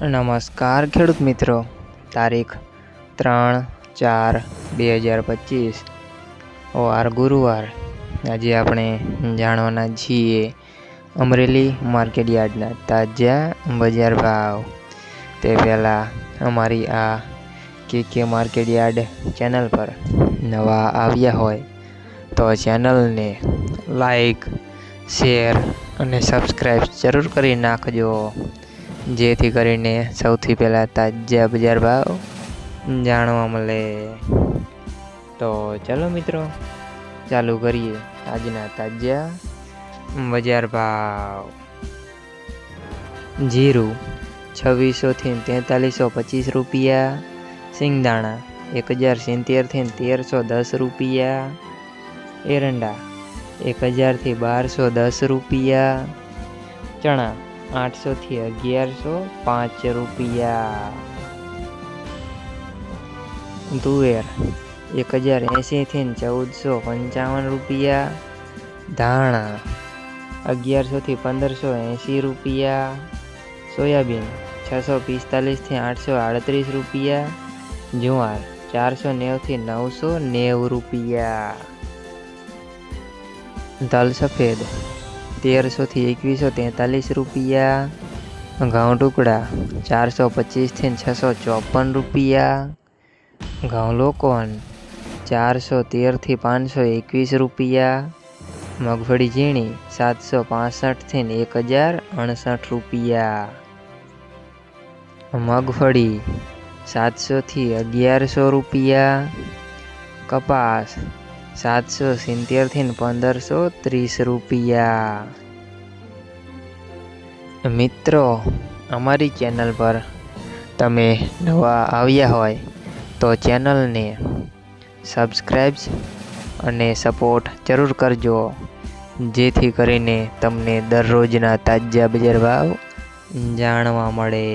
નમસ્કાર ખેડૂત મિત્રો. તારીખ ત્રણ ચાર બે હજાર પચીસ. વાર ગુરુવાર. આજે આપણે જાણવાના છીએ અમરેલી માર્કેટ યાર્ડના તાજા બજાર ભાવ. તે પહેલાં અમારી આ કે કે માર્કેટ યાર્ડ ચેનલ પર નવા આવ્યા હોય તો ચેનલને લાઈક, શેર અને સબસ્ક્રાઈબ જરૂર કરી નાખજો. જેથી કરીને સૌથી પહેલાં તાજા બજાર ભાવ જાણવા મળે. તો ચલો મિત્રો, ચાલુ કરીએ આજના તાજા બજાર ભાવ. જીરું છવ્વીસોથી તેતાલીસો પચીસ રૂપિયા સિંગદાણા એક હજાર સિત્તેરથી તેરસો દસ રૂપિયા, એરંડા એક હજારથી બારસો દસ રૂપિયા, ચણા આઠસોથી અગિયારસો પાંચ રૂપિયા. તુવેર એક હજાર એંશીથી ચૌદસો પંચાવન રૂપિયા. ધાણા અગિયારસોથી પંદરસો એંશી રૂપિયા. સોયાબીન છસો પિસ્તાલીસથી આઠસો આડત્રીસ રૂપિયા. જુવાર ચારસો નેવથી નવસો નેવું રૂપિયા. તલ સફેદ તેરસોથી એકવીસો તેતાલીસ રૂપિયા, ઘઉં ટુકડા ચારસો પચીસથી છસો ચોપન રૂપિયા, ઘઉં લોકોન ચારસો તેરથી પાંચસો એકવીસ રૂપિયા, મગફળી ઝીણી સાતસો પાસઠથી એક હજાર અણસઠ રૂપિયા. મગફળી સાતસોથી અગિયારસો રૂપિયા, કપાસ સાતસો સિત્તેરથી પંદરસો ત્રીસ રૂપિયા. મિત્રો, અમારી ચેનલ પર તમે નવા આવ્યા હોય તો ચેનલને સબસ્ક્રાઈબ અને સપોર્ટ જરૂર કરજો, જેથી કરીને તમને દરરોજના તાજા બજાર ભાવ જાણવા મળે.